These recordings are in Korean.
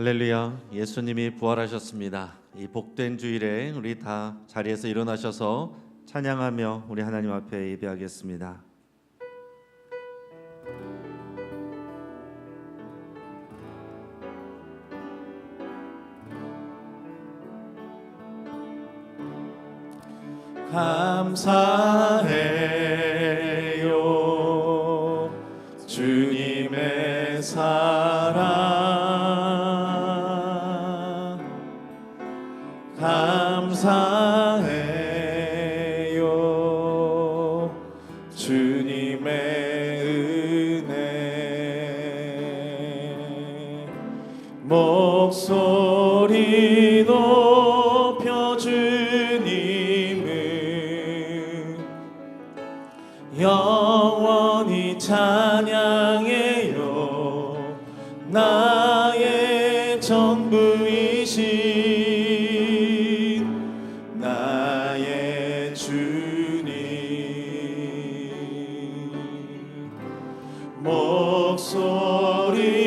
할렐루야. 예수님이 부활하셨습니다. 이 복된 주일에 우리 다 자리에서 일어나셔서 찬양하며 우리 하나님 앞에 예배하겠습니다. 감사해 목소리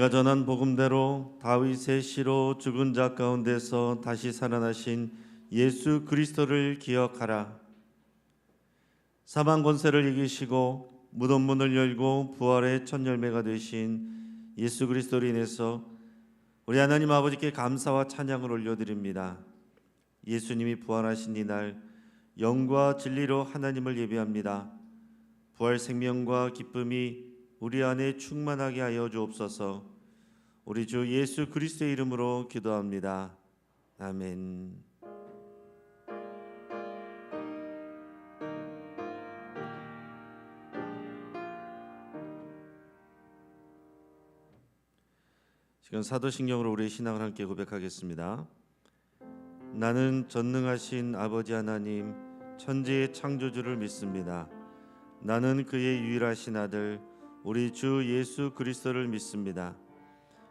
내가 전한 복음대로 다윗의 시로 죽은 자 가운데서 다시 살아나신 예수 그리스도를 기억하라 사망 권세를 이기시고 무덤 문을 열고 부활의 첫 열매가 되신 예수 그리스도로 인해서 우리 하나님 아버지께 감사와 찬양을 올려드립니다. 예수님이 부활하신 이날 영과 진리로 하나님을 예배합니다. 부활 생명과 기쁨이 우리 안에 충만하게 하여 주옵소서. 우리 주 예수 그리스도의 이름으로 기도합니다. 아멘. 지금 사도신경으로 우리의 신앙을 함께 고백하겠습니다. 나는 전능하신 아버지 하나님 천지의 창조주를 믿습니다. 나는 그의 유일하신 아들 우리 주 예수 그리스도를 믿습니다.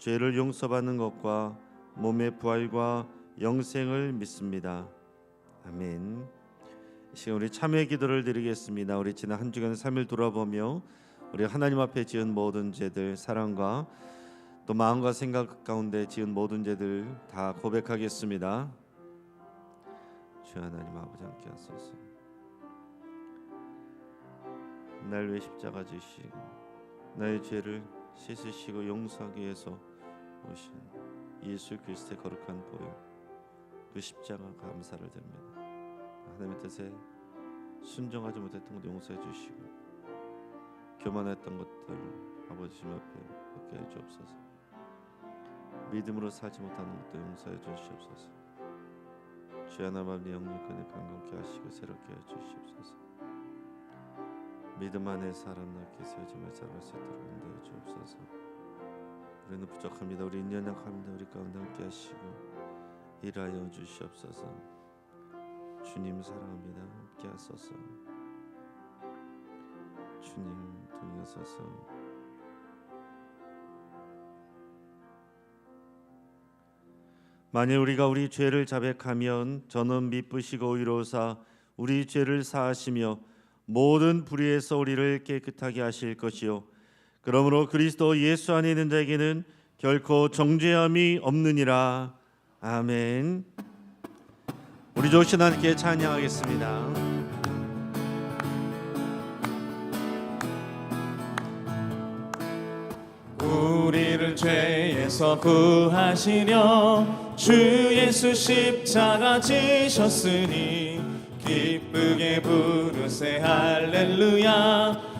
죄를 용서받는 것과 몸의 부활과 영생을 믿습니다. 아멘. 이 시간 우리 참회 기도를 드리겠습니다. 우리 지난 한 주간 3일 돌아보며 우리 하나님 앞에 지은 모든 죄들 사랑과 또 마음과 생각 가운데 지은 모든 죄들 다 고백하겠습니다. 주 하나님 아버지 함께 하소서. 날 위해 십자가 지시고 나의 죄를 씻으시고 용서하기 위해서 오신 예수 그리스도의 거룩한 보혈 그 십자가 감사를 드립니다. 하나님의 뜻에 순종하지 못했던 것 용서해 주시고 교만했던 것들 아버지님 앞에 받게 해 주옵소서. 믿음으로 살지 못하는 것도 용서해 주시옵소서. 주 하나님의 영육간에 강건케 하시고 새롭게 해 주시옵소서. 믿음 안에 낳게 세워짐을 살아갈 수 있도록 인도해 주옵소서. 우리는 부족합니다. 우리 인연 약합니다. 우리 가운데 함께 하시고 일하여 주시옵소서. 주님 사랑합니다. 함께 하소서. 주님 동행하소서. 만일 우리가 우리 죄를 자백하면 저는 미쁘시고 의로사 우리 죄를 사하시며 모든 불의에서 우리를 깨끗하게 하실 것이요 그러므로 그리스도 예수 안에 있는 자에게는 결코 정죄함이 없느니라. 아멘. 우리 조신 함께 찬양하겠습니다. 우리를 죄에서 구하시려 주 예수 십자가 지셨으니 기쁘게 부르세. 할렐루야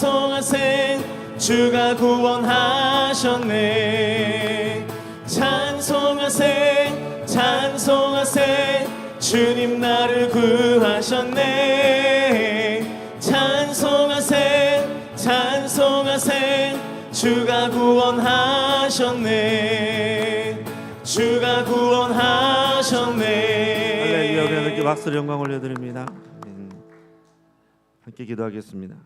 찬송하세 주가 구원하셨네. 찬송하세 찬송하세 주님 나를 구하셨네. 찬송하세 찬송하세 주가 구원하셨네. 주가 구원하셨네. 할렐루야. 우리 하나님께 박수로 영광 올려드립니다. 아멘. 함께 기도하겠습니다.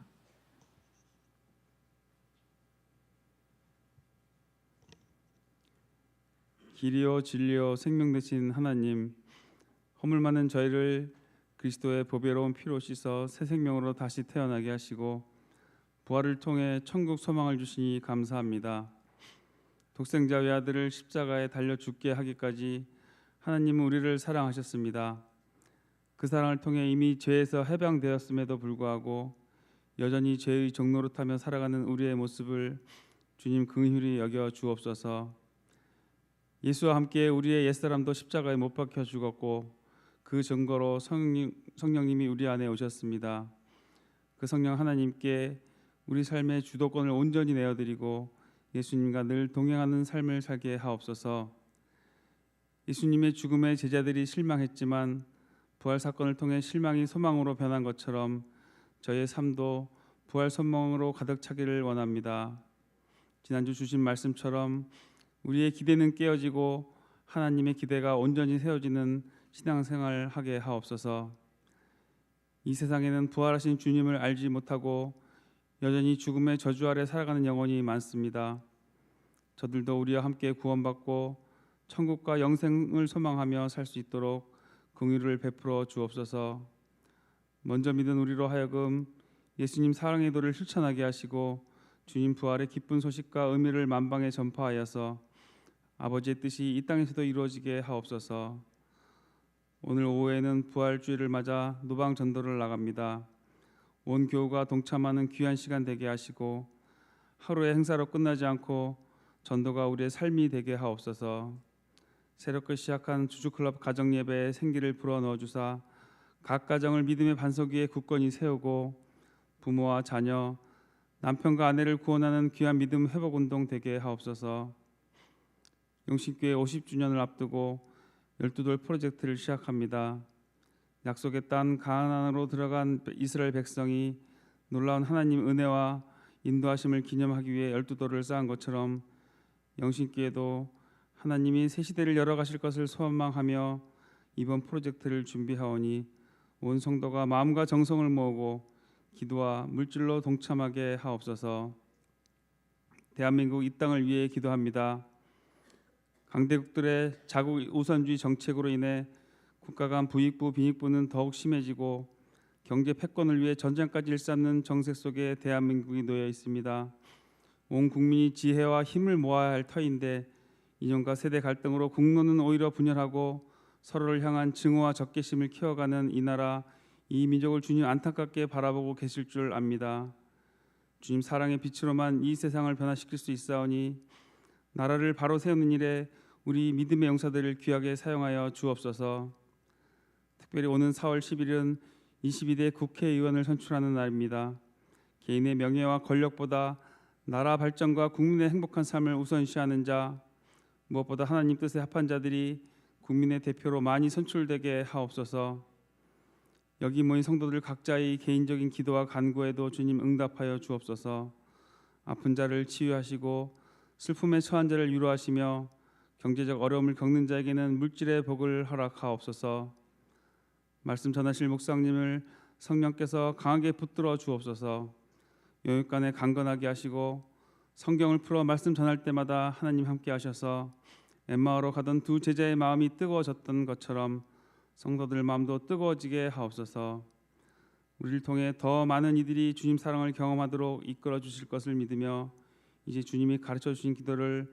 길이요 진리요 생명 되신 하나님 허물 많은 저희를 그리스도의 보배로운 피로 씻어 새 생명으로 다시 태어나게 하시고 부활을 통해 천국 소망을 주시니 감사합니다. 독생자 외아들을 십자가에 달려 죽게 하기까지 하나님은 우리를 사랑하셨습니다. 그 사랑을 통해 이미 죄에서 해방되었음에도 불구하고 여전히 죄의 종노릇하며 살아가는 우리의 모습을 주님 긍휼히 여겨 주옵소서. 예수와 함께 우리의 옛사람도 십자가에 못 박혀 죽었고 그 증거로 성령, 성령님 이 우리 안에 오셨습니다. 그 성령 하나님께 우리 삶의 주도권을 온전히 내어드리고 예수님과 늘 동행하는 삶을 살게 하옵소서. 예수님의 죽음에 제자들이 실망했지만 부활 사건을 통해 실망이 소망으로 변한 것처럼 저의 삶도 부활 소망으로 가득 차기를 원합니다. 지난주 주신 말씀처럼 우리의 기대는 깨어지고 하나님의 기대가 온전히 세워지는 신앙생활 하게 하옵소서. 이 세상에는 부활하신 주님을 알지 못하고 여전히 죽음의 저주 아래 살아가는 영혼이 많습니다. 저들도 우리와 함께 구원받고 천국과 영생을 소망하며 살 수 있도록 긍휼을 베풀어 주옵소서. 먼저 믿은 우리로 하여금 예수님 사랑의 도를 실천하게 하시고 주님 부활의 기쁜 소식과 의미를 만방에 전파하여서 아버지의 뜻이 이 땅에서도 이루어지게 하옵소서. 오늘 오후에는 부활주의를 맞아 노방 전도를 나갑니다. 온 교우가 동참하는 귀한 시간 되게 하시고 하루의 행사로 끝나지 않고 전도가 우리의 삶이 되게 하옵소서. 새롭게 시작한 주주클럽 가정 예배에 생기를 불어 넣어 주사 각 가정을 믿음의 반석 위에 굳건히 세우고 부모와 자녀, 남편과 아내를 구원하는 귀한 믿음 회복 운동 되게 하옵소서. 용신교회 50주년을 앞두고 12돌 프로젝트를 시작합니다. 약속의 땅 가나안으로 들어간 이스라엘 백성이 놀라운 하나님 은혜와 인도하심을 기념하기 위해 12돌을 쌓은 것처럼 영신교회도 하나님이 새 시대를 열어가실 것을 소망하며 이번 프로젝트를 준비하오니 온 성도가 마음과 정성을 모으고 기도와 물질로 동참하게 하옵소서. 대한민국 이 땅을 위해 기도합니다. 강대국들의 자국 우선주의 정책으로 인해 국가 간 부익부 빈익부는 더욱 심해지고 경제 패권을 위해 전쟁까지 일삼는 정세 속에 대한민국이 놓여 있습니다. 온 국민이 지혜와 힘을 모아야 할 터인데 이념과 세대 갈등으로 국론은 오히려 분열하고 서로를 향한 증오와 적개심을 키워가는 이 나라 이 민족을 주님 안타깝게 바라보고 계실 줄 압니다. 주님 사랑의 빛으로만 이 세상을 변화시킬 수 있사오니 나라를 바로 세우는 일에 우리 믿음의 용사들을 귀하게 사용하여 주옵소서. 특별히 오는 4월 10일은 22대 국회의원을 선출하는 날입니다. 개인의 명예와 권력보다 나라 발전과 국민의 행복한 삶을 우선시하는 자, 무엇보다 하나님 뜻에 합한 자들이 국민의 대표로 많이 선출되게 하옵소서. 여기 모인 성도들 각자의 개인적인 기도와 간구에도 주님 응답하여 주옵소서. 아픈 자를 치유하시고 슬픔에 처한 자를 위로하시며 경제적 어려움을 겪는 자에게는 물질의 복을 허락하옵소서. 말씀 전하실 목사님을 성령께서 강하게 붙들어 주옵소서. 영육간에 강건하게 하시고 성경을 풀어 말씀 전할 때마다 하나님 함께 하셔서 엠마오로 가던 두 제자의 마음이 뜨거워졌던 것처럼 성도들 마음도 뜨거워지게 하옵소서. 우리를 통해 더 많은 이들이 주님 사랑을 경험하도록 이끌어 주실 것을 믿으며 이제 주님이 가르쳐 주신 기도를